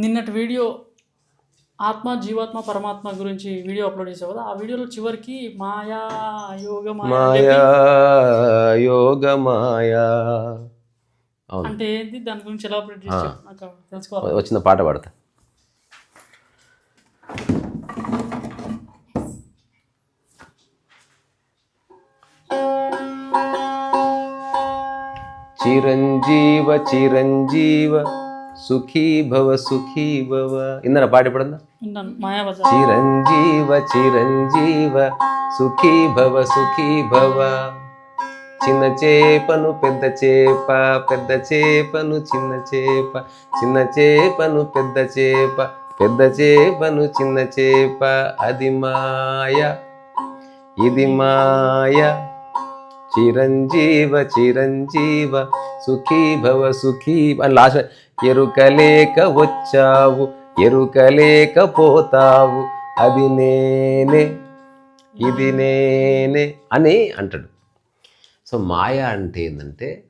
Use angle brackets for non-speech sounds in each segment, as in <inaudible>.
నిన్నటి వీడియో ఆత్మ జీవాత్మ పరమాత్మ గురించి వీడియో అప్లోడ్ చేసావు కదా ఆ వీడియోలో చివరికి మాయా యోగ మాయా యోగ మాయా. అంటే ఏంటి దాని గురించి ఎలా అప్లోడ్ చేసావు తెలుసుకోవాలి. వచ్చిన పాట పాడతా. చిరంజీవ చిరంజీవ. సుఖీ భవ సుఖీ భవ. ఇందన పాట బజార్ చిరంజీవ చిరంజీవ సుఖీ భవ సుఖీ భవ. చిన్న చేపను పెద్ద చేప పెద్ద చేపను చిన్న చేప. చిన్న చేపను పెద్ద చేప పెద్ద చేపను చిన్న చేప. అది మాయ ఇది మాయ. చిరంజీవ చిరంజీవ సుఖీ భవ సుఖీ అని లాస్ట్ ఎరుకలేక వచ్చావు ఎరుకలేక పోతావు. అది నేనే ఇది నేనే అని అంటాడు. సో మాయ అంటే ఏంటంటే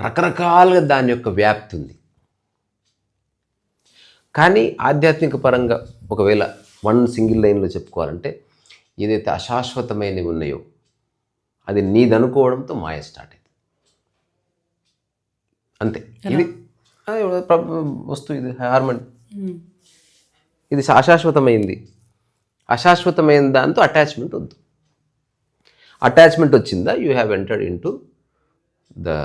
రకరకాలుగా దాని యొక్క వ్యాప్తి ఉంది. కానీ ఆధ్యాత్మిక పరంగా ఒకవేళ వన్ సింగిల్ లైన్లో చెప్పుకోవాలంటే ఏదైతే అశాశ్వతమైనవి ఉన్నాయో అది నీదనుకోవడంతో మాయ స్టార్ట్ అయింది. అంతే. ఇది వస్తువు ఇది హార్మోన్. ఇది అశాశ్వతమైంది అశాశ్వతమైన దాంతో అటాచ్మెంట్ వద్దు. అటాచ్మెంట్ వచ్చిందా? You have entered into the.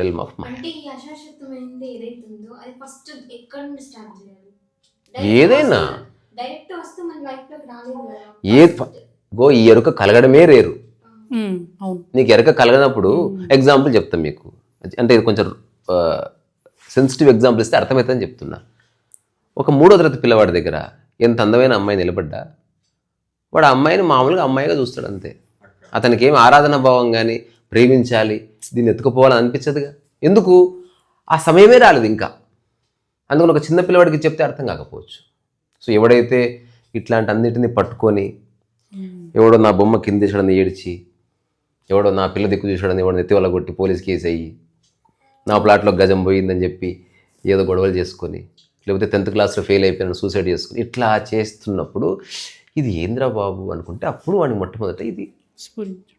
Realm of mind అంటే ఈ అశాశ్వతమైనది ఏదైతే ఉందో అది ఫస్ట్ ఎక్కడ నుండి స్టార్ట్ చేయాలి? ఏదైనా. డైరెక్ట్ వస్తే మన లైఫ్లోకి రాలేదు కదా. ఏ గో ఈ ఎరుక కలగడమే రేరు. నీకు ఎరక కలగనప్పుడు ఎగ్జాంపుల్ చెప్తాను మీకు. అంటే ఇది కొంచెం సెన్సిటివ్ ఎగ్జాంపుల్ ఇస్తే అర్థమవుతుందని చెప్తున్నా. ఒక మూడో తరగతి పిల్లవాడి దగ్గర ఎంత అందమైన అమ్మాయి నిలబడ్డా వాడు ఆ అమ్మాయిని మామూలుగా అమ్మాయిగా చూస్తాడు అంతే. అతనికి ఏం ఆరాధన భావం కానీ ప్రేమించాలి దీన్ని ఎత్తుకుపోవాలని అనిపించదుగా? ఎందుకు? ఆ సమయమే రాలేదు ఇంకా. అందుకని ఒక చిన్న పిల్లవాడికి చెప్తే అర్థం కాకపోవచ్చు. సో ఎవడైతే ఇట్లాంటి అన్నిటిని పట్టుకొని ఎవడో నా బొమ్మ కింద తీసాడని ఏడ్చి ఎవడో నా పిల్ల దిక్కు చూసాడని ఎవడో నెత్తి వల్ల కొట్టి పోలీస్ కేసు అయ్యి నా ప్లాట్లో గజం పోయిందని చెప్పి ఏదో గొడవలు చేసుకొని లేకపోతే టెన్త్ క్లాస్లో ఫెయిల్ అయిపోయిన సూసైడ్ చేసుకుని ఇట్లా చేస్తున్నప్పుడు ఇది ఏంద్రా బాబు అనుకుంటే అప్పుడు వాడిని మొట్టమొదట ఇది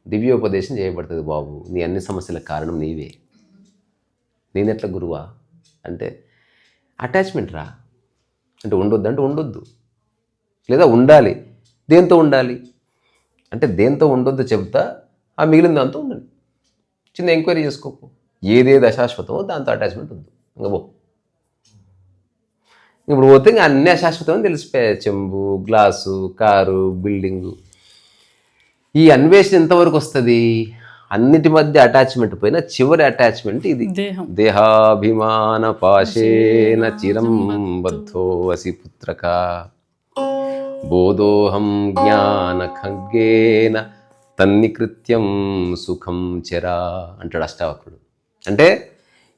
దివ్యోపదేశం చేయబడుతుంది బాబు. నీ అన్ని సమస్యల కారణం నీవే. నేనెట్లా గురువా? అంటే అటాచ్మెంట్ రా. అంటే ఉండొద్దు అంటే ఉండొద్దు. లేదా ఉండాలి. దేంతో ఉండాలి? అంటే దేంతో ఉండొద్దు చెప్తా ఆ మిగిలిన దాంతో ఉండండి. చిన్న ఎంక్వైరీ చేసుకోకు ఏదేది అశాశ్వతమో దాంతో అటాచ్మెంట్ వద్దు ఇంకా పో. ఇప్పుడు పోతే ఇంకా అన్ని అశాశ్వతం తెలిసిపోయాయి చెంబు గ్లాసు కారు బిల్డింగు ఈ అన్వేషణ ఎంతవరకు వస్తుంది? అన్నిటి మధ్య అటాచ్మెంట్ పోయినా చివరి అటాచ్మెంట్ ఇది. దేహం. దేహాభిమాన పాశేన చిరం బద్ధో. వసి పుత్రక. బోధోహం జ్ఞాన ఖగ్గేన తన్నికృత్యం సుఖం చెరా అంటాడు అష్టావక్రుడు. అంటే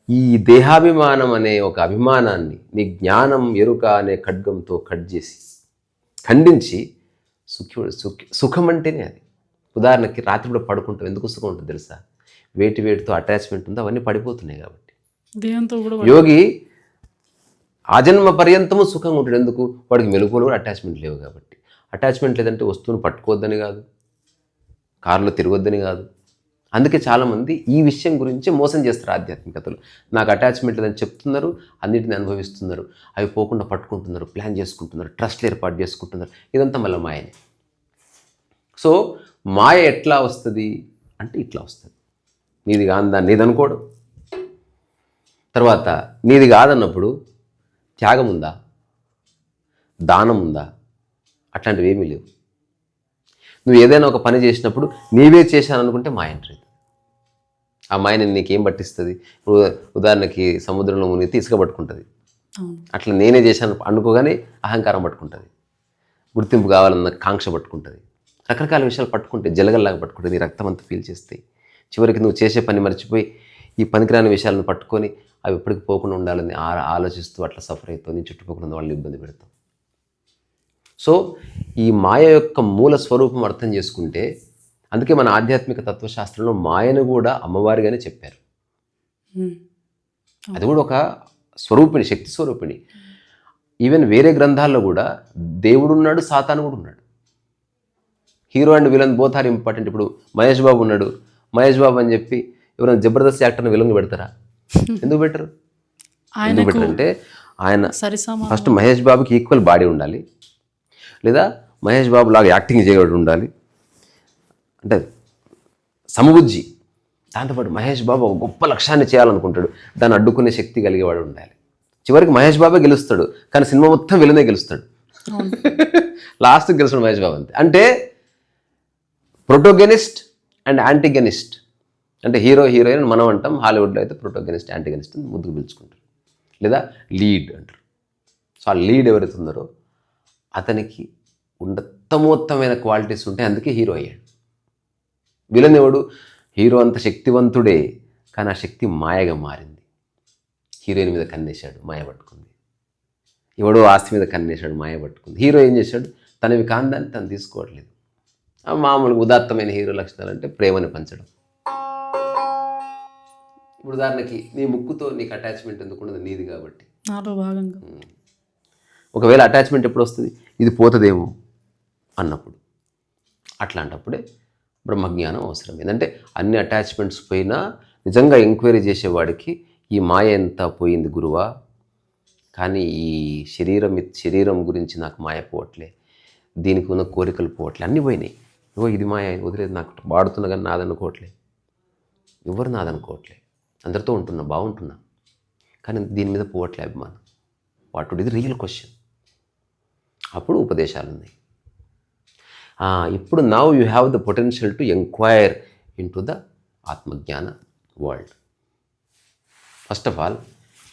ఈ దేహాభిమానం అనే ఒక అభిమానాన్ని నీ జ్ఞానం ఎరుక అనే ఖడ్గంతో కట్ చేసి ఖండించి సుఖి సుఖి సుఖం అంటేనే అది. ఉదాహరణకి రాత్రి కూడా పడుకుంటాం. ఎందుకు సుఖం ఉంటుంది తెలుసా? వేటి వేటితో అటాచ్మెంట్ ఉందో అవన్నీ పడిపోతున్నాయి కాబట్టి. దేహంతో కూడా యోగి ఆజన్మ పర్యంతము సుఖంగా ఉంటాడు ఎందుకు? వాడికి మెలుగులు కూడా అటాచ్మెంట్ లేవు కాబట్టి. అటాచ్మెంట్ లేదంటే వస్తువును పట్టుకోవద్దని కాదు. కారులో తిరగొద్దని కాదు. అందుకే చాలామంది ఈ విషయం గురించి మోసం చేస్తారు ఆధ్యాత్మికతలు. నాకు అటాచ్మెంట్ లేదని చెప్తున్నారు అన్నిటిని అనుభవిస్తున్నారు. అవి పోకుండా పట్టుకుంటున్నారు ప్లాన్ చేసుకుంటున్నారు ట్రస్ట్లు ఏర్పాటు చేసుకుంటున్నారు. ఇదంతా మళ్ళీ మాయనే. సో మాయ ఎట్లా వస్తుంది? అంటే ఇట్లా వస్తుంది. నీది కాదా? నీది అనుకోవడం తర్వాత నీది కాదన్నప్పుడు త్యాగం ఉందా దానం ఉందా అట్లాంటివి ఏమీ లేవు. నువ్వు ఏదైనా ఒక పని చేసినప్పుడు నీవే చేశాను అనుకుంటే మాయ అంటారు ఆ మాయని నీకేం పట్టిస్తుంది? ఉదాహరణకి సముద్రంలో మునిగితే ఇసుక పట్టుకుంటుంది అట్లా నేనే చేశాను అనుకోగానే అహంకారం పట్టుకుంటుంది. గుర్తింపు కావాలన్న కాంక్ష పట్టుకుంటుంది. రకరకాల విషయాలు పట్టుకుంటే జలగల్లాగా పట్టుకుంటుంది. నీ రక్తం అంతా ఫీల్ చేస్తాయి. చివరికి నువ్వు చేసే పని మర్చిపోయి ఈ పనికిరాని విషయాలను పట్టుకొని అవి ఎప్పటికి పోకుండా ఉండాలని ఆ- ఆలోచిస్తూ అట్లా సఫర్ అవుతావు. నీ చుట్టుపక్కల ఉన్న వాళ్ళని ఇబ్బంది పెడతావు. సో ఈ మాయ యొక్క మూల స్వరూపం అర్థం చేసుకుంటే అందుకే మన ఆధ్యాత్మిక తత్వశాస్త్రంలో మాయను కూడా అమ్మవారిగానే చెప్పారు. అది కూడా ఒక స్వరూపిణి శక్తి స్వరూపిణి. ఈవెన్ వేరే గ్రంథాల్లో కూడా దేవుడు ఉన్నాడు సాతాను కూడా ఉన్నాడు. Hero and villain both are important. ఇప్పుడు మహేష్ బాబు ఉన్నాడు. మహేష్ బాబు అని చెప్పి ఎవరైనా జబర్దస్త్ యాక్టర్ని విలన్ పెడతారా? <laughs> ఎందుకు పెట్టరు? ఎందుకు ఆయనకు పెట్టరు అంటే ఆయన ఫస్ట్ మహేష్ బాబుకి ఈక్వల్ బాడీ ఉండాలి. లేదా మహేష్ బాబు లాగా యాక్టింగ్ చేయడం ఉండాలి. అంటే సమబుద్ధి దాంతోపాటు మహేష్ బాబు ఒక గొప్ప లక్ష్యాన్ని చేయాలనుకుంటాడు. దాన్ని అడ్డుకునే శక్తి కలిగేవాడు ఉండాలి. చివరికి మహేష్ బాబే గెలుస్తాడు కానీ సినిమా మొత్తం విలనే గెలుస్తాడు. అవును. లాస్ట్ గెలుస్తాడు మహేష్ బాబు అంతే. అంటే ప్రొటోగెనిస్ట్ అండ్ యాంటీగెనిస్ట్ అంటే హీరో హీరోయిన్ మనం అంటాం హాలీవుడ్లో అయితే ప్రొటోగెనిస్ట్ యాంటీగెనిస్ట్ ముద్దుకు పిలుచుకుంటారు. లేదా లీడ్ అంటారు. సో ఆ లీడ్ ఎవరైతే ఉన్నారో అతనికి ఉన్నతమోత్తమైన క్వాలిటీస్ ఉంటాయి అందుకే హీరో అయ్యాడు. విలన్ ఎవడు హీరో అంత శక్తివంతుడే కానీ ఆ శక్తి మాయగా మారింది. హీరోయిన్ మీద కన్నేశాడు మాయ పట్టుకుంది. ఎవడో ఆస్తి మీద కన్నేశాడు మాయ పట్టుకుంది. హీరో ఏం చేశాడు? తనవి కాందాన్ని తను తీసుకోవట్లేదు. ఆ మామూలుగా ఉదాత్తమైన హీరో లక్షణాలు అంటే ప్రేమని పంచడం. ఇప్పుడు ఉదాహరణకి నీ ముక్కుతో నీకు అటాచ్మెంట్ ఎందుకు ఉండదు? నీది కాబట్టి. నాలో భాగంగా. ఒకవేళ అటాచ్మెంట్ ఎప్పుడు వస్తుంది ఇది పోతుందేమో అన్నప్పుడు. అట్లాంటప్పుడే బ్రహ్మజ్ఞానం అవసరం ఏంటంటే అన్ని అటాచ్మెంట్స్ పోయినా నిజంగా ఎంక్వైరీ చేసేవాడికి ఈ మాయ ఎంత పోయింది గురువా? కానీ ఈ శరీరం శరీరం గురించి నాకు మాయ పోవట్లే. దీనికి ఉన్న కోరికలు పోవట్లే. అన్నీ పోయినాయి. ఓ ఇది మాయ వదిలేదు నాకు. వాడుతున్నా కానీ నాదనుకోవట్లే. ఎవరు నాదనుకోవట్లే? అందరితో ఉంటున్నా బాగుంటున్నా. కానీ దీని మీద పోవట్లే అభిమానం. వాట్ ఇది రియల్ క్వశ్చన్ అప్పుడు ఉపదేశాలు ఉన్నాయి ఇప్పుడు now you have the potential to enquire into the ఆత్మజ్ఞాన వరల్డ్ ఫస్ట్ ఆఫ్ ఆల్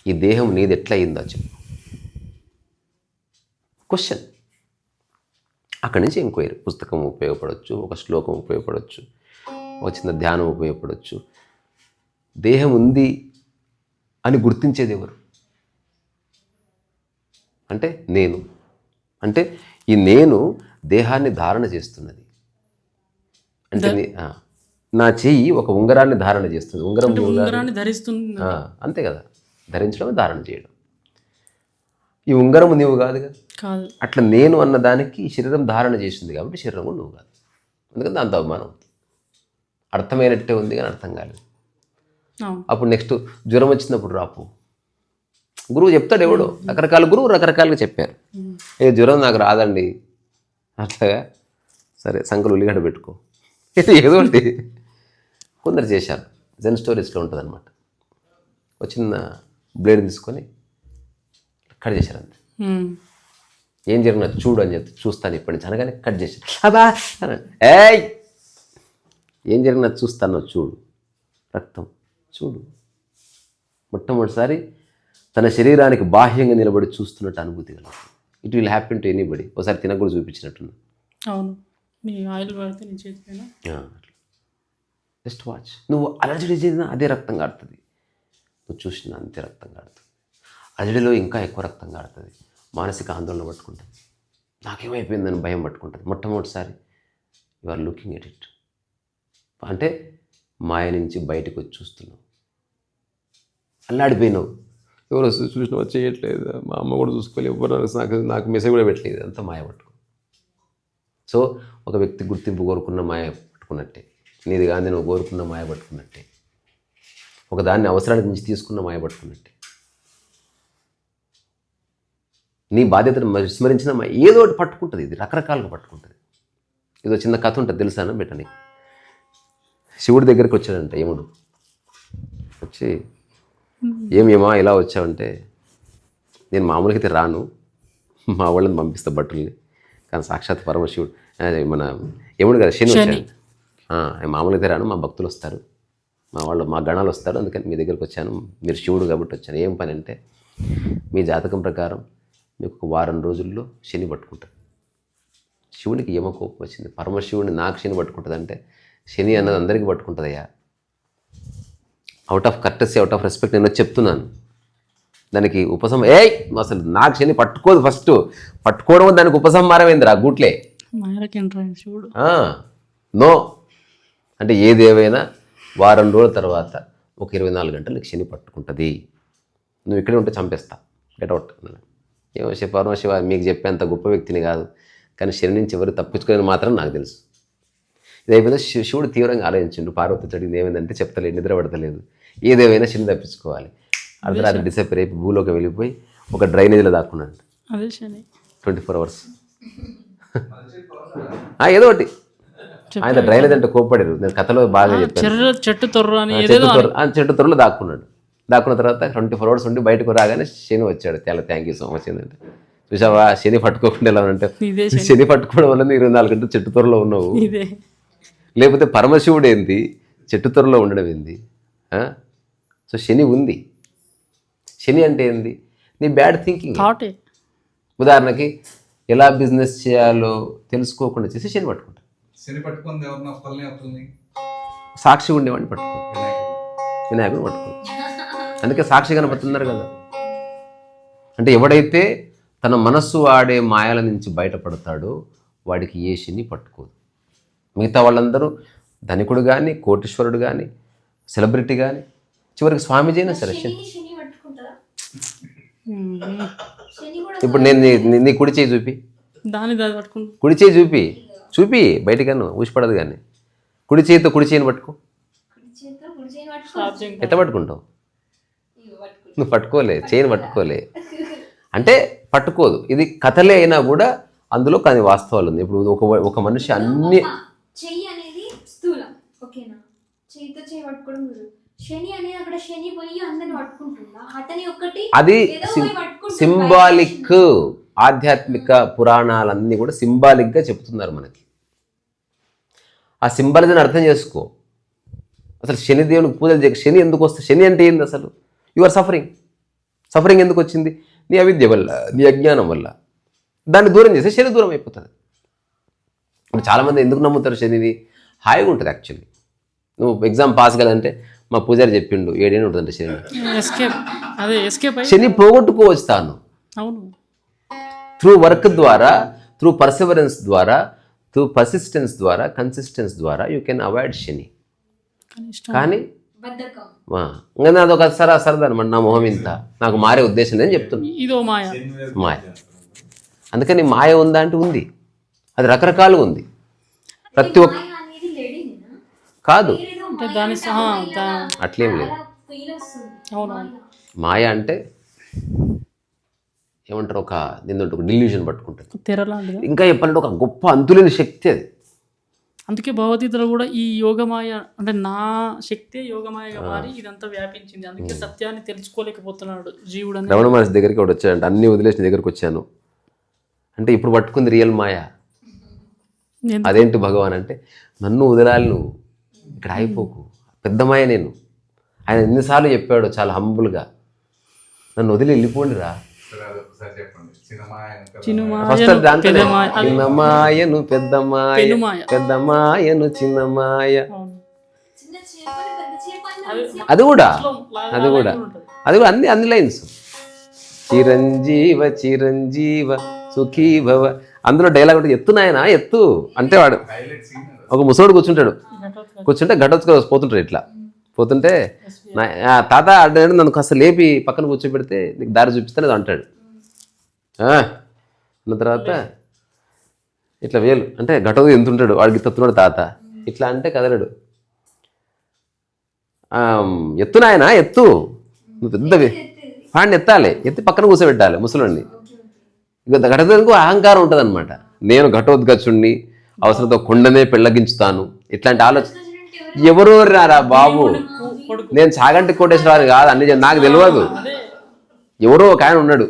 ఈ దేహం నీది ఎట్లా అయిందో చెప్పు. క్వశ్చన్ అక్కడి నుంచి ఎంక్వైరీ పుస్తకం ఉపయోగపడవచ్చు ఒక శ్లోకం ఉపయోగపడవచ్చు ఒక చిన్న ధ్యానం ఉపయోగపడవచ్చు దేహం ఉంది అని గుర్తించేది ఎవరు? అంటే నేను. అంటే ఈ నేను దేహాన్ని ధారణ చేస్తున్నది. అంటే నీ- చెయ్యి ఒక ఉంగరాన్ని ధారణ చేస్తుంది. ఉంగరం. ఉంగరాన్ని ధరిస్తుంది. అంతే కదా. ధరించడం ధారణ చేయడం. ఈ ఉంగరం నీవు కాదుగా కాదు. అట్లా నేను అన్న దానికి శరీరం ధారణ చేసింది కాబట్టి శరీరం కూడా నువ్వు కాదు. అందుకని దాంతో అవమానం అవుతుంది అర్థమైనట్టే ఉంది కానీ అర్థం కాలేదు. అప్పుడు నెక్స్ట్ జ్వరం వచ్చినప్పుడు రాపు. గురువు చెప్తాడు ఎవడో. రకరకాల గురువు రకరకాలుగా చెప్పారు. ఏ జ్వరం నాకు రాదండి. అట్లాగా సరే సంకలు ఉల్లిగడ్డ పెట్టుకో. ఏదో ఒకటి. కొందరు చేశారు. జెన్ స్టోరీస్లో ఉంటుంది అనమాట ఒక చిన్న బ్లేడ్ తీసుకొని కట్ చేశారు అంతే. ఏం జరిగినా చూడు అని చెప్తే చూస్తాను ఇప్పటి నుంచి అనగానే కట్ చేశారు. అబ్బా. ఏయ్! ఏం జరిగినా చూస్తాను చూడు. రక్తం చూడు. మొట్టమొదటిసారి తన శరీరానికి బాహ్యంగా నిలబడి చూస్తున్నట్టు అనుభూతి కలుగుతుంది. It will happen to anybody ఒకసారి తినక కూడా చూపించినట్టున్నా అవును. ఆయిల్ పడితే నీ చేతి పైన జస్ట్ వాచ్ నువ్వు అలర్జీ చేసినా అదే రక్తం కాడుతుంది. నువ్వు చూసినా అంతే రక్తం కాడుతుంది. అలజడిలో ఇంకా ఎక్కువ రక్తం కాడుతుంది. మానసిక ఆందోళన పట్టుకుంటుంది. నాకేమైపోయిందని భయం పట్టుకుంటుంది. మొట్టమొదటిసారి you are looking at it అంటే మాయ నుంచి బయటకు వచ్చి చూస్తున్నావు. అల్లాడిపోయినావు. ఎవరు వస్తే చూసినా చేయట్లేదు. మా అమ్మ కూడా చూసుకోలేదు ఎవరు నాకు నాకు మెసేజ్ కూడా పెట్టలేదు. అంత మాయ పట్టుకో. సో ఒక వ్యక్తి గుర్తింపు కోరుకున్న మాయ పట్టుకున్నట్టే. నీది కానీ నువ్వు కోరుకున్న మాయ పట్టుకున్నట్టే. ఒక దాన్ని అవసరానికి మించి తీసుకున్న మాయ పట్టుకున్నట్టే. నీ బాధ్యతను విస్మరించిన ఏదో ఒకటి పట్టుకుంటుంది. ఇది రకరకాలుగా పట్టుకుంటుంది. ఏదో చిన్న కథ ఉంటుంది. తెలుసాను బిడ్డ నీకు? శివుడి దగ్గరికి వచ్చాడంట యముడు. వచ్చి ఏమేమా ఇలా వచ్చావంటే నేను మామూలుగా అయితే రాను. మా వాళ్ళని పంపిస్తా భటుల్ని. కానీ సాక్షాత్ పరమశివుడు మన యముడు కదా శని వచ్చాడు. మామూలుగా అయితే రాను మా భక్తులు వస్తారు. మా వాళ్ళు మా గణాలు వస్తారు. అందుకని మీ దగ్గరికి వచ్చాను. మీరు శివుడు కాబట్టి వచ్చాను. ఏం పని అంటే మీ జాతకం ప్రకారం మీకు ఒక వారం రోజుల్లో శని పట్టుకుంటారు శివునికి యమ కోపం వచ్చింది. పరమశివుడిని నాకు శని పట్టుకుంటుంది అంటే శని అన్నది అందరికీ పట్టుకుంటుందయ్యా. Out of courtesy out of respect నేను చెప్తున్నాను. దానికి ఏయ్! నువ్వు అసలు నాకు శని పట్టుకోదు ఫస్ట్ పట్టుకోవడం దానికి ఉపసంహారం ఏందిరా గూట్లే నో. అంటే ఏదేవైనా వారం రోజుల తర్వాత ఒక ఇరవై నాలుగు గంటలకు శని పట్టుకుంటుంది. నువ్వు ఇక్కడే ఉంటే చంపేస్తా. గెటౌట్ ఏమో శివ పరమశివ మీకు చెప్పేంత గొప్ప వ్యక్తిని కాదు. కానీ శని నుంచి ఎవరు తప్పించుకునేది మాత్రం నాకు తెలుసు. ఇది అయిపోతే శివ శివుడు తీవ్రంగా ఆలోచించిండు. పార్వతి అడిగింది ఏమైందంటే చెప్తలేదు నిద్ర పడతలేదు. ఏదేమైనా శని తప్పించుకోవాలి. అర్ధరాత్రి డిసెంబర్ అయిపోయి భూలోకి వెళ్ళిపోయి ఒక డ్రైనేజీలో దాక్కున్నాడు. Twenty four hours. ఏదో ఒకటి. ఆయన డ్రైనేజ్ అంటే కోప్పడారు నేను కథలో బాగా చెప్పాను. చెట్టు తొర్ర చెట్టు తొర్రలో దాక్కున్నాడు. దాక్కున్న తర్వాత ట్వంటీ ఫోర్ అవర్స్ ఉండి బయటకు రాగానే శని వచ్చాడు. చాలా థ్యాంక్ యూ సో మచ్ ఏంటంటే. చూసావా? శని పట్టుకోకుండా ఎలా అంటే ఇదే శని. పట్టుకోవడం వల్ల ఇరవై నాలుగు గంటలు చెట్టు త్వరలో ఉన్నావు. లేకపోతే పరమశివుడు ఏంది? చెట్టు త్వరలో ఉండడం ఏంది? సో శని ఉంది. శని అంటే ఏంది? నీ బ్యాడ్ థింకింగ్ థాటే ఉదాహరణకి ఎలా బిజినెస్ చేయాలో తెలుసుకోకుండా చేసి శని పట్టుకుంటా శని పట్టుకుంది సాక్షి ఉండేవాడిని పట్టుకో వినాయకుడు పట్టుకో అందుకే సాక్షి గణపతి ఉన్నారు కదా. అంటే ఎవడైతే తన మనస్సు ఆడే మాయల నుంచి బయటపడతాడో వాడికి ఏ శని పట్టుకోదు. మిగతా వాళ్ళందరూ ధనికుడు కానీ కోటీశ్వరుడు కానీ సెలబ్రిటీ కానీ చివరికి స్వామీజీ అయినా సరే ఇప్పుడు నేను నీ- కుడి చేయి చూపి. దాని దాని పట్టుకుంటా కుడి చేయి చూపి. చూపి బయటికన్ను ఊసిపడదు కానీ. కుడి చేయితో కుడి చేయిని పట్టుకో. చేయి ఎట్లా పట్టుకుంటావు? నువ్వు పట్టుకోలే చైన్ పట్టుకోలే. <laughs> అంటే పట్టుకోదు. ఇది కథలే అయినా కూడా అందులో కానీ వాస్తవాలు ఉంది ఇప్పుడు ఒక ఒక మనిషి అన్ని చెయ్యి అనేది స్థూలం. ఓకేనా? చెయ్యితో చెయ్యి పట్టుకోవడం. శని అనేది అక్కడ శని పోయి అందరిని పట్టుకుంటుందా? అతని ఒక్కటి అది సింబాలిక్ ఆధ్యాత్మిక పురాణాలన్నీ కూడా సింబాలిక్గా చెప్తున్నారు మనకి. ఆ సింబాలిజం అర్థం చేసుకో. అసలు శని దేవునికి పూజలు చేయక శని ఎందుకు వస్తుంది శని అంటే ఏంది అసలు? యు ఆర్ సఫరింగ్ సఫరింగ్ ఎందుకు వచ్చింది? నీ అవిద్య వల్ల నీ అజ్ఞానం వల్ల. దాన్ని దూరం చేస్తే శని దూరం అయిపోతుంది. చాలామంది ఎందుకు నమ్ముతారు శనిని? హాయిగా ఉంటుంది యాక్చువల్లీ నువ్వు ఎగ్జామ్ పాస్ కాదంటే మా పూజారి చెప్పిండు ఏడేళ్ళు ఉంటుందంటే శని. ఎస్కేప్ అదే ఎస్కేప్ అయ్యి శని పోగొట్టుకోవచ్చు తాను అవును. త్రూ వర్క్ ద్వారా త్రూ పర్సివరెన్స్ ద్వారా త్రూ పర్సిస్టెన్స్ ద్వారా కన్సిస్టెన్స్ ద్వారా యూ కెన్ అవాయిడ్ శని. కానీ ఇంకా నాది ఒక సరా సరదా అనమాట నా మొహం ఇంత. నాకు మారే ఉద్దేశం లేదని చెప్తున్నా. ఇదో మాయ. మాయ. అందుకని మాయ ఉందా అంటే ఉంది. అది రకరకాలుగా ఉంది. ప్రతి ఒక్క కాదు. అట్లేం లేదు. మాయ అంటే ఏమంటారు ఒక దీని ఒక డిల్యూషన్ పట్టుకుంటుంది. ఇంకా చెప్పాలంటే ఒక గొప్ప అంతులేని శక్తి అది. అందుకే భగవద్గీతలో కూడా ఈ యోగమాయ అంటే నా శక్తే యోగమాయగా మారి ఇదంతా వ్యాపించింది. అందుకే సత్యాన్ని తెలుసుకోలేకపోతున్నాడు జీవుడు రమణ మహర్షి దగ్గరికి ఒకటి వచ్చాడంట అన్ని వదిలేసిన దగ్గరికి వచ్చాను. అంటే ఇప్పుడు పట్టుకుంది రియల్ మాయ. అదేంటి భగవాన్ అంటే నన్ను వదలాలి నువ్వు. ఇక్కడ అయిపోకు పెద్ద మాయ నేను. ఆయన ఎన్నిసార్లు చెప్పాడు చాలా హంబుల్గా. నన్ను వదిలి వెళ్ళిపోండిరా ఫస్ట్ మాయను దాంట్లో పెద్ద మాయ అది కూడా. అది కూడా. అది కూడా అన్ని అన్ని లైన్స్. చిరంజీవ చిరంజీవ సుఖీ భవ అందులో డైలాగ్ ఉంటుంది ఎత్తు నాయనా ఎత్తు. అంటే వాడు ఒక ముసోడు కూర్చుంటాడు. కూర్చుంటే గడ్డొచ్చుకొని పోతుంటారు ఇట్లా. పోతుంటే ఆ తాత అడ్డాడు నన్ను కాస్త లేపి పక్కన కూర్చోబెడితే నీకు దారి చూపిస్తాను అది అంటాడు. అన్న తర్వాత ఇట్లా వేలు. అంటే ఘటోది ఎంత ఉంటాడు? వాడికి తత్తున్నాడు తాత. ఇట్లా అంటే కదలడు. ఎత్తు నాయన ఎత్తు. నువ్వు పెద్దవి వాడిని ఎత్తాలి. ఎత్తి పక్కన కూర్చోబెట్టాలి ముసలోడిని. ఇక ఘటోద్గకు అహంకారం ఉంటుంది అనమాట నేను ఘటోద్గచుణ్ణి అవసరంతో కొండనే పెళ్ళగించుతాను. ఇట్లాంటి ఆలోచన ఎవరో రారా బాబు? నేను చాగంటి కోటేశ్వరరావు కాదు అన్ని నాకు తెలియదు ఎవరో ఒక ఆయన ఉన్నాడు.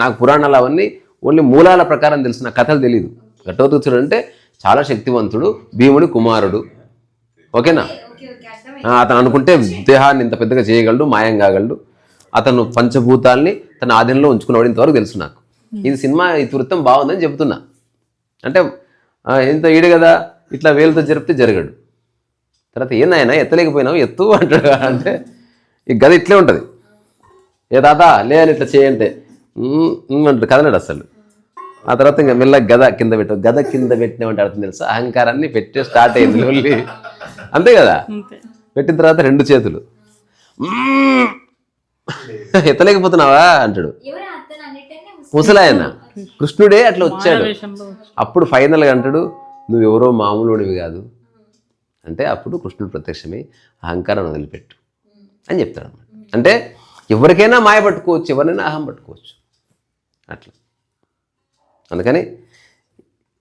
నాకు పురాణాలు అవన్నీ ఓన్లీ మూలాల ప్రకారం తెలుసు నాకు కథలు తెలియదు ఘటోత్కచుడు అంటే చాలా శక్తివంతుడు భీముడి కుమారుడు. ఓకేనా? అతను అనుకుంటే దేహాన్ని ఇంత పెద్దగా చేయగలడు మాయం కాగలడు. అతను పంచభూతాల్ని తన ఆధీనంలో ఉంచుకున్నవాడు ఇంతవరకు తెలుసు నాకు. ఇది సినిమా ఈ వృత్తం బాగుందని చెప్తున్నా అంటే ఇంత ఈడు కదా ఇట్లా వేలుతో జరిపితే జరగడు. తర్వాత ఏందైనా ఎత్తలేకపోయినావు? ఎత్తు అంటాడు. అంటే ఈ గద ఇట్లే ఉంటుంది. ఏ తాత లే అని ఇట్లా చేయంటే అంటాడు. కదలడు అసలు. ఆ తర్వాత ఇంకా మెల్లగా గద కింద పెట్టు గద కింద పెట్టినామంటే అర్థం తెలుసా? అహంకారాన్ని పెట్టి స్టార్ట్ అయింది లొల్లి అంతే కదా? పెట్టిన తర్వాత రెండు చేతులు. ఎత్తలేకపోతున్నావా? అంటాడు. ముసలాయన. కృష్ణుడే అట్లా వచ్చాడు. అప్పుడు ఫైనల్గా అంటాడు నువ్వెవరో మామూలుడివి కాదు. అంటే అప్పుడు కృష్ణుడు ప్రత్యక్షమై అహంకారం వదిలిపెట్టు అని చెప్తాడు అనమాట అంటే ఎవరికైనా మాయ పట్టుకోవచ్చు ఎవరినైనా అహం పట్టుకోవచ్చు. అట్లా. అందుకని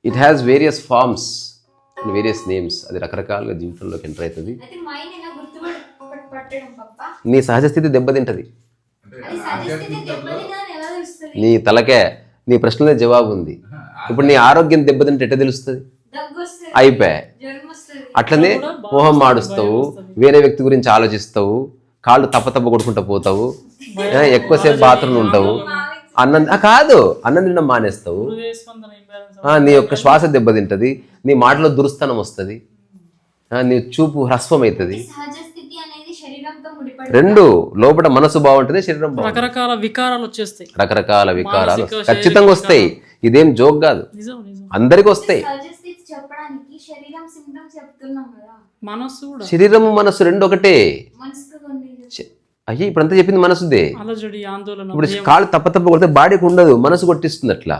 it has various forms and various names అది రకరకాలుగా జీవితంలోకి ఎంటర్ అవుతుంది. నీ సహజ స్థితి దెబ్బతింటది నీ తలకే నీ ప్రశ్నలే జవాబు ఉంది ఇప్పుడు నీ ఆరోగ్యం దెబ్బతింటే ఎట్ట తెలుస్తుంది? దగ్గు వస్తుంది అయిపోయా అట్లనే మోహం మాడుస్తావు వేరే వ్యక్తి గురించి ఆలోచిస్తావు కాళ్ళు తప్ప తప్ప కొడుకుంటూ పోతావు ఎక్కువసేపు బాత్రూమ్ ఉంటావు. అన్నం ఆ, కాదు అన్నం తినడం మానేస్తావు. నీ యొక్క శ్వాస దెబ్బతింటది నీ మాటలో దురుస్తనం వస్తుంది నీ చూపు హ్రస్వం అవుతుంది సహజ స్థితి అనేది శరీరంతో ముడిపడి రెండు లోపల మనసు బాగుంటుంది శరీరం రకరకాల వికారాలు వచ్చేస్తాయి. రకరకాల వికారాలు. ఖచ్చితంగా వస్తాయి. ఇదేం జోక్ కాదు. అందరికి వస్తాయి. మనస్సు శరీరము మనసు రెండు ఒకటే అయ్యి ఇప్పుడంతా చెప్పింది మనసుదే ఇప్పుడు కాళ్ళు తప్ప తప్ప కొడితే బాడీకి ఉండదు మనసు కొట్టిస్తుంది అట్లా.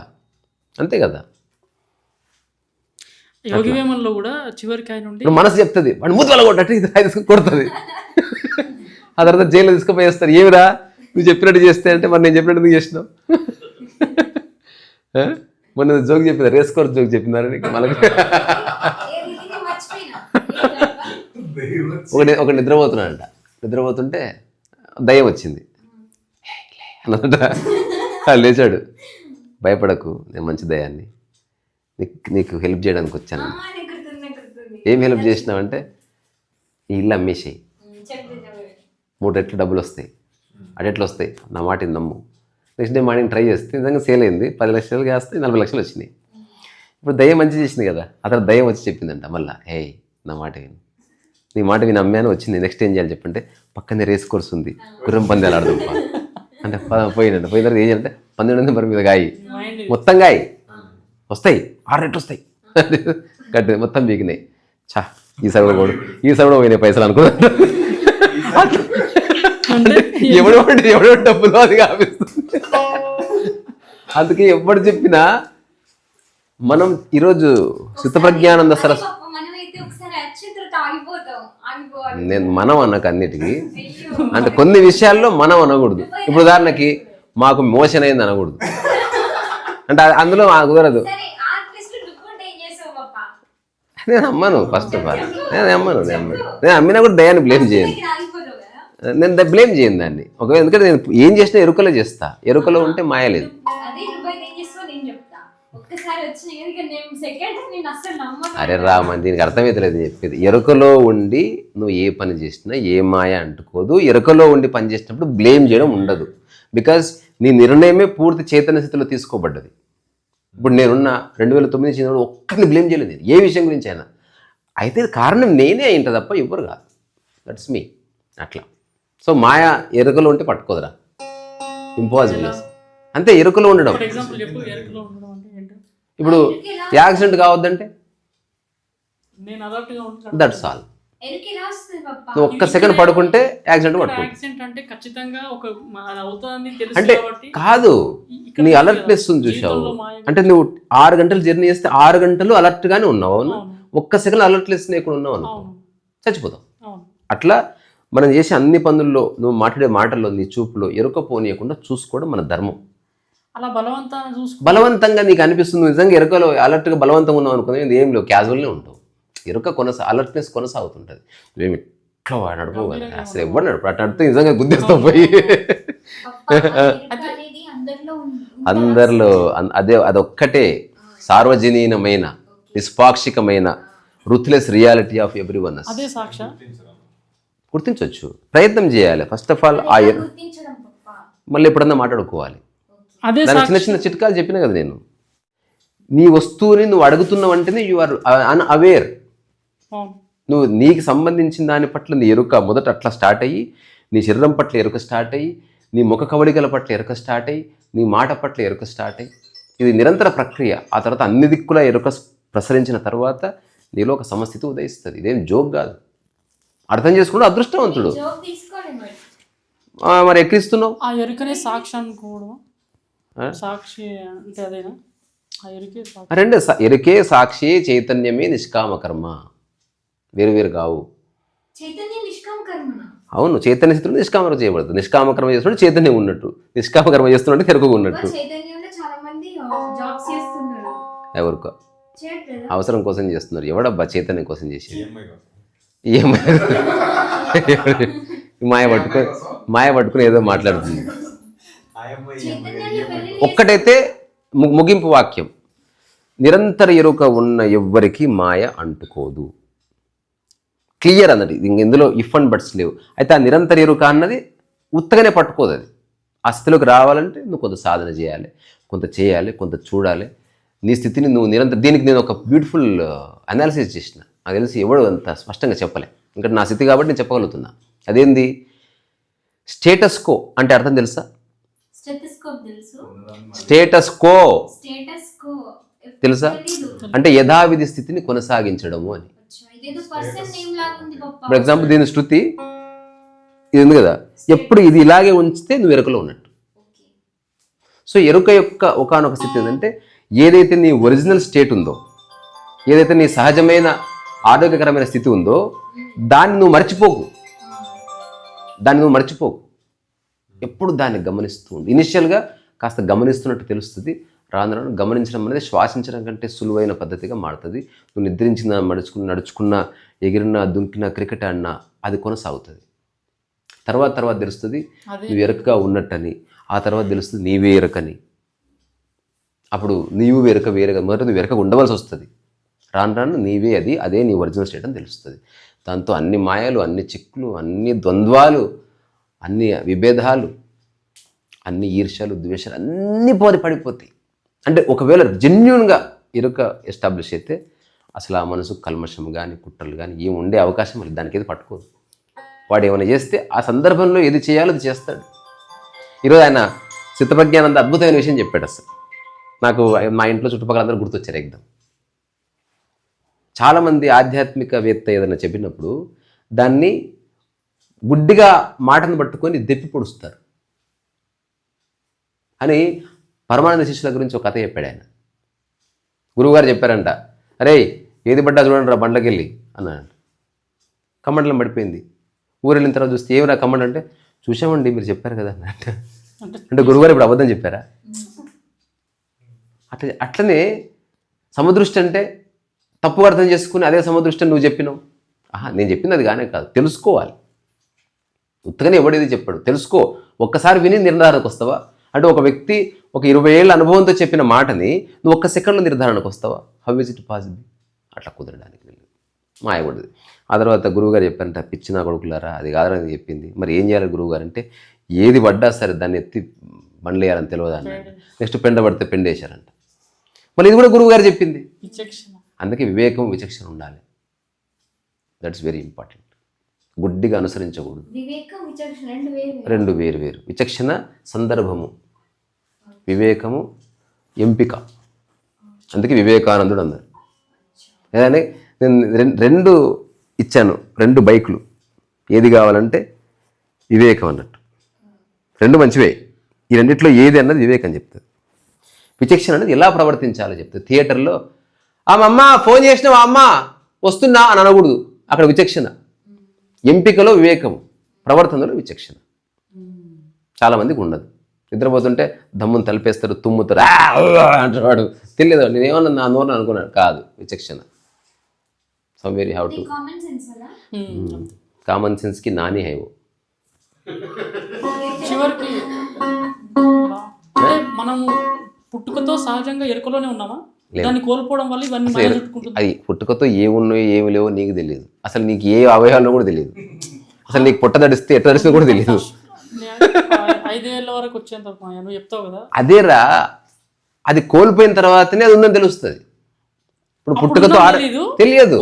అంతే కదా. కూడా చివరికి ఆయన ఉండి ఇప్పుడు మనసు చెప్తుంది వాడు మూతి వల్ల కొట్టట్టు ఇది కొడుతుంది. ఆ తర్వాత జైల్లో తీసుకుపోయేస్తారు ఏమిరా? నువ్వు చెప్పినట్టు చేస్తే అంటే మరి నేను చెప్పినట్టు నువ్వు చేసినావు? <laughs> మొన్న జోక్ చెప్పింది రేస్ కోర్స్ జోక్ చెప్పినారు నీకు మనకు ఒక ఒక నిద్రపోతున్నాడంట. నిద్రపోతుంటే దయ్యం వచ్చింది. అన్నట లేచాడు. భయపడకు నేను మంచి దయాన్ని నీకు నీకు హెల్ప్ చేయడానికి వచ్చాను. ఏం హెల్ప్ చేసినావంటే ఈ ఇల్లు అమ్మేసేయి. మూడు రెట్లు డబ్బులు వస్తాయి. అటు ఎట్లా వస్తాయి నా మాట ఇది నమ్ము. నెక్స్ట్ డే మార్నింగ్ ట్రై చేస్తే నిజంగా సేల్ అయింది. పది లక్షలు వేస్తే నలభై లక్షలు వచ్చినాయి. ఇప్పుడు దయ్యం మంచి చేసింది కదా. అతను దయ్యం వచ్చి చెప్పిందంట మళ్ళా హే నా మాట విను. నీ మాట విని అమ్మాను వచ్చింది. నెక్స్ట్ ఏం చేయాలి చెప్పంటే పక్కనే రేస్ కోర్స్ ఉంది. గుర్రం పందాలు ఆడదాం పా. అంటే ప- పోయినంట పోయిన తర్వాత ఏం చేయాలంటే పన్నెండు నెంబర్ మీద గాయి. మొత్తం గాయి. వస్తాయి. ఆరు రెట్లు వస్తాయి. గట్టి మొత్తం బీకినాయి. చా ఈ సగం కూడా ఈ సగం పోయినాయి పైసలు అనుకున్నా అంటే ఎవడు ఎవడో డబ్బులు అది కాపిస్తుంది. అందుకే ఎవడు చెప్పినా మనం ఈరోజు శుద్ధప్రజ్ఞానంద సరస్సు నేను మనం అన్నకు అన్నిటికీ అంటే కొన్ని విషయాల్లో మనం అనకూడదు ఇప్పుడు ఉదాహరణకి మాకు మోషన్ అయింది అనకూడదు. అంటే అది- అందులో మాకు కుదరదు. నేను అమ్మను ఫస్ట్ ఆఫ్ ఆల్ నేను అమ్మను నేను అమ్మను. నేను అమ్మినా కూడా దయాన్ని బ్లేమ్ చేయను. నేను బ్లేమ్ చేయను దాన్ని. ఒకవేళ ఎందుకంటే నేను ఏం చేసినా ఎరుకలో చేస్తా. ఎరుకలో ఉంటే మాయ ఒక్కసారి వచ్చిన ఎందుకంటే నేను సెకండ్ నేను అసలు నమ్మను. అరే రామన్ దీనికి అర్థమైతలేదు చెప్పేది. ఎరుకలో ఉండి నువ్వు ఏ పని చేసినా ఏ మాయ అంటుకోదు. ఎరుకలో ఉండి పని చేసినప్పుడు బ్లేమ్ చేయడం ఉండదు. బికాజ్ నీ నిర్ణయమే పూర్తి చైతన్య స్థితిలో తీసుకోబడ్డది. ఇప్పుడు నేనున్న రెండు వేల తొమ్మిది చిన్నప్పుడు ఒక్కరిని బ్లేమ్ చేయలేదు నేను. ఏ విషయం గురించి అయినా. అయితే కారణం నేనే అయింట తప్ప ఎవ్వరు కాదు. దట్స్ మీ అట్లా. సో మాయ ఎరుకలో ఉంటే పట్టుకోదురా. ఇంపాసిబుల్ అంతే ఎరుకలో ఉండడం. ఇప్పుడు యాక్సిడెంట్ కావద్దంటే? నేను అలర్ట్గా ఉంటాను. దట్స్ ఆల్ ఒక్క సెకండ్ పడుకుంటే యాక్సిడెంట్ యాక్సిడెంట్ అంటే కాదు నీ అలర్ట్నెస్ చూసావు అంటే నువ్వు ఆరు గంటలు జర్నీ చేస్తే ఆరు గంటలు alert గానే ఉన్నావు అవును? ఒక్క సెకండ్ అలర్ట్నెస్ లేకుండా ఉన్నావు అనుకో. చచ్చిపోతావు. అవును. అట్లా మనం చేసే అన్ని పనుల్లో నువ్వు మాట్లాడే మాటల్లో నీ చూపులో ఎరుక పోనీయకుండా చూసుకోవడం మన ధర్మం. అలా బలవంతాన్ని చూసుకుంటే బలవంతంగా నీకు అనిపిస్తుంది నిజంగా ఎరుకలో అలర్ట్గా బలవంతంగా ఉన్నావు అనుకునేది ఏం లేవు క్యాజువల్నే ఉంటావు. ఎరుక కొనసా అలర్ట్నెస్ కొనసాగుతుంటుంది. నువ్వేమి ఇట్లా వాడు నడపవు అసలు ఎవరు నడిపితే నిజంగా గుద్దేస్తావు పోయి. అందరిలో ఉంది అందరిలో అన్- అదే అదొక్కటే సార్వజనీనమైన నిష్పాక్షికమైన ruthless reality of every one అదే సాక్ష. గుర్తించవచ్చు ప్రయత్నం చేయాలి. ఫస్ట్ ఆఫ్ ఆల్ ఆ మళ్ళీ ఎప్పుడన్నా మాట్లాడుకోవాలి. అదే చిన్న చిన్న చిట్కాలు చెప్పిన కదా నేను. నీ వస్తువుని నువ్వు అడుగుతున్నావు అంటేనే యు ఆర్ అన్ అవేర్ నువ్వు నీకు సంబంధించిన దాని పట్ల నీ ఎరుక మొదట అట్లా స్టార్ట్ అయ్యి నీ శరీరం పట్ల ఎరుక స్టార్ట్ అయ్యి నీ ముఖ కవళికల పట్ల ఎరుక స్టార్ట్ అయ్యి నీ మాట పట్ల ఎరుక స్టార్ట్ అయ్యి ఇది నిరంతర ప్రక్రియ. ఆ తర్వాత అన్ని దిక్కుల ఎరుక ప్రసరించిన తర్వాత నీలో ఒక సమస్థితి ఉదయిస్తుంది. ఇదేం జోక్ కాదు. అర్థం చేసుకుంటే అదృష్టవంతుడు. మరి. ఆ, మరి ఎక్కిస్తున్నావు ఆ ఎరుకనే సాక్షి అనుకోవడం? సాక్షి అంటే అదేనా? ఆ ఎరుకే సాక్షి. రెండు ఎరుకే సాక్షి చైతన్యమే నిష్కామ కర్మ. వేరు వేరు కావు. చైతన్య నిష్కామ కర్మన అవును చైతన్య స్థితిలో నిష్కామకర్మ చేయబడుతుంది నిష్కామకర్మ చేస్తున్నాడు చైతన్యం ఉన్నట్టు. నిష్కామకర్మ చేస్తున్నాడు తెరకు ఉన్నట్టు. చైతన్యంలో చాలా మంది జాబ్స్ చేస్తున్నారు. ఎవరికో అవసరం కోసం చేస్తున్నారు. ఎవడబ్బా చైతన్యం కోసం చేసేది? కోసం. ఏమై <laughs> మాయ పట్టుకొని మాయ పట్టుకుని ఏదో మాట్లాడుతుంది. <laughs> ఒక్కటైతే ము- ముగింపు వాక్యం. నిరంతర ఎరుక ఉన్న ఎవ్వరికి మాయ అంటుకోదు. క్లియర్ అన్నది. ఇంక ఇందులో ఇఫ్ అండ్ బట్స్ లేవు. అయితే ఆ నిరంతర ఎరుక అన్నది ఉత్తగానే పట్టుకోదు అది. ఆ స్థితిలోకి రావాలంటే నువ్వు కొంత సాధన చేయాలి కొంత చేయాలి కొంత చూడాలి. నీ స్థితిని నువ్వు నిరంతరం దీనికి నేను ఒక బ్యూటిఫుల్ అనాలిసిస్ చేసిన. నాకు తెలిసి ఎవడు అంత స్పష్టంగా చెప్పలే. ఇంకా నా స్థితి కాబట్టి నేను చెప్పగలుగుతున్నా. అదేంది? స్టేటస్ కో అంటే అర్థం తెలుసు? స్టేటస్ కో తెలుసా? అంటే యథావిధి స్థితిని కొనసాగించడము అని. ఫర్ ఎగ్జాంపుల్ దీని శృతి ఇది ఉంది కదా? ఎప్పుడు ఇది ఇలాగే ఉంచితే నువ్వు ఎరుకలో ఉన్నట్టు. సో ఎరుక యొక్క ఒకనొక స్థితి ఏంటంటే ఏదైతే నీ ఒరిజినల్ స్టేట్ ఉందో ఏదైతే నీ సహజమైన ఆరోగ్యకరమైన స్థితి ఉందో దాన్ని నువ్వు మర్చిపోకు. దాన్ని నువ్వు మర్చిపోకు. ఎప్పుడు దాన్ని గమనిస్తూ ఉండు ఇనిషియల్గా కాస్త గమనిస్తున్నట్టు తెలుస్తుంది. రాను రాను గమనించడం అనేది శ్వాసించడం కంటే సులువైన పద్ధతిగా మారుతుంది. నువ్వు నిద్రించిన నడుచుకున్న నడుచుకున్న ఎగిరిన దుంకిన క్రికెట్ ఆడినా అది కొనసాగుతుంది. తర్వాత తర్వాత తెలుస్తుంది నువ్వు ఎరకగా ఉన్నట్టని ఆ తర్వాత తెలుస్తుంది నీవే ఎరకని. అప్పుడు నీవు వెరక వేరేగా మొదట నువ్వు వెరక ఉండవలసి వస్తుంది. రాను రాను నీవే అది అదే నీ ఒరిజినల్ స్టేట్ అని తెలుస్తుంది. దాంతో అన్ని మాయలు అన్ని చిక్కులు అన్ని ద్వంద్వాలు అన్ని విభేదాలు అన్ని ఈర్ష్యలు ద్వేషాలు అన్నీ పోరి పడిపోతాయి. అంటే ఒకవేళ జెన్యున్గా ఇరుక ఎస్టాబ్లిష్ అయితే అసలు ఆ మనసు కల్మషం కానీ కుట్రలు కానీ ఏం ఉండే అవకాశం లేదు దానికి ఏది పట్టుకోదు. వాడు ఏమైనా చేస్తే ఆ సందర్భంలో ఏది చేయాలో అది చేస్తాడు. ఈరోజు ఆయన చిత్తప్రజ్ఞానంద అద్భుతమైన విషయం చెప్పాడు అసలు. నాకు మా ఇంట్లో చుట్టుపక్కల అందరూ గుర్తొచ్చారు ఎగ్దం. చాలామంది ఆధ్యాత్మికవేత్త ఏదైనా చెప్పినప్పుడు దాన్ని గుడ్డిగా మాటను పట్టుకొని దెప్పి పొడుస్తారు. అని పరమానంద శిష్యుల గురించి ఒక కథ చెప్పాడు ఆయన. గురువుగారు చెప్పారంట అరే ఏది పడ్డా చూడండి రా బండ్లకి అన్నాడు. కమండలం పడిపోయింది. ఊరు వెళ్ళిన తర్వాత చూస్తే ఏమిరా కమండ అంటే చూసామండి మీరు చెప్పారు కదా అన్నట్టు అంటే గురువుగారు ఇప్పుడు అబద్ధం చెప్పారా? అట్లా అట్లనే సమదృష్టి అంటే తప్పు అర్థం చేసుకుని అదే సమదృష్టి నువ్వు చెప్పినావు. ఆహా నేను చెప్పింది అది కానే కాదు తెలుసుకోవాలి. ఉత్తగానే ఎవడేది చెప్పాడు. తెలుసుకో ఒక్కసారి విని నిర్ధారణకు వస్తావా? అంటే ఒక వ్యక్తి ఒక ఇరవై ఏళ్ళ అనుభవంతో చెప్పిన మాటని నువ్వు ఒక్క సెకండ్లో నిర్ధారణకు వస్తావా? హౌ ఇస్ ఇట్ పాసిబుల్ అట్లా కుదరడానికి వెళ్ళి మాయకూడదు. ఆ తర్వాత గురువుగారు చెప్పారంట పిచ్చిన కొడుకులారా అది కాదని చెప్పింది. మరి ఏం చేయాలి గురువుగారు అంటే ఏది పడ్డా సరే దాన్ని ఎత్తి బండ్లు వేయాలని తెలియదు అన్నాడు నెక్స్ట్ పెండ పడితే పెండేశారంట. మళ్ళీ ఇది కూడా గురువుగారు చెప్పింది. అందుకే వివేకం విచక్షణ ఉండాలి. దట్స్ వెరీ ఇంపార్టెంట్ గుడ్డిగా అనుసరించకూడదు. రెండు వేరు వేరు. విచక్షణ సందర్భము వివేకము ఎంపిక. అందుకే వివేకానందుడు అన్నారు. ఏదని నేను రెండు ఇచ్చాను రెండు బైకులు. ఏది కావాలంటే వివేకం అన్నట్టు. రెండు మంచివే. ఈ రెండిట్లో ఏది అన్నది వివేకం చెప్తుంది. విచక్షణ అనేది ఎలా ప్రవర్తించాలో చెప్తుంది. థియేటర్లో ఆ అమ్మ ఫోన్ చేసినావా అమ్మ? వస్తున్నా? అని అనకూడదు. అక్కడ విచక్షణ. ఎంపికలో వివేకం ప్రవర్తనలో విచక్షణ. చాలామందికి ఉండదు. నిద్రపోతుంటే దమ్మును తలిపేస్తారు తుమ్ముతారు. అంటాడు తెలియదు నేనేమన్నా నా నోరు అనుకున్నాను కాదు విచక్షణ. So very have to common సెన్స్కి నాని హైవు. చివరికి అంటే మనము పుట్టుకతో సహజంగా ఎరుకలోనే ఉన్నామా? దాన్ని కోల్పోవడం వల్ల ఇవన్నీ అది పుట్టుకతో ఏమున్నాయో ఏమి లేవో నీకు తెలియదు అసలు నీకు ఏ అవయవాలో కూడా తెలియదు అసలు నీకు పుట్ట తడిస్తే ఎట్లా తడిస్తే కూడా తెలియదు నే- ఐదేళ్ళ వరకు వచ్చేంత వరకు మాయ. నువ్వు చెప్తావు కదా? అదేరా అది కోల్పోయిన తర్వాతనే అది ఉందని తెలుస్తుంది. ఇప్పుడు పుట్టుకతో. తెలియదు.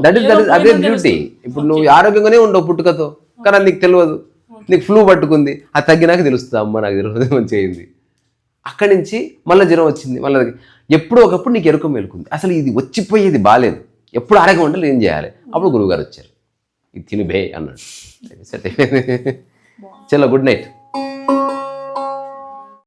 దట్ ఇస్ అదే బ్యూటీ. ఇప్పుడు నువ్వు ఆరోగ్యంగానే ఉండవు పుట్టుకతో. కానీ అది నీకు తెలియదు. నీకు ఫ్లూ పట్టుకుంది. అది తగ్గినాక తెలుస్తుంది అమ్మ నాకు తెలియదు మంచిగా అయింది. అక్కడి నుంచి మళ్ళీ జ్వరం వచ్చింది. మళ్ళీ ఎప్పుడో ఒకప్పుడు నీకు ఎరుక మేలుకుంది. అసలు ఇది వచ్చిపోయేది బాగాలేదు ఎప్పుడు ఆరోగ్యం ఉంటే ఏం చేయాలి? అప్పుడు గురువుగారు వచ్చారు. ఇది తిని బే అన్నాడు. <laughs> అయిపోయింది <laughs> చలో గుడ్ నైట్.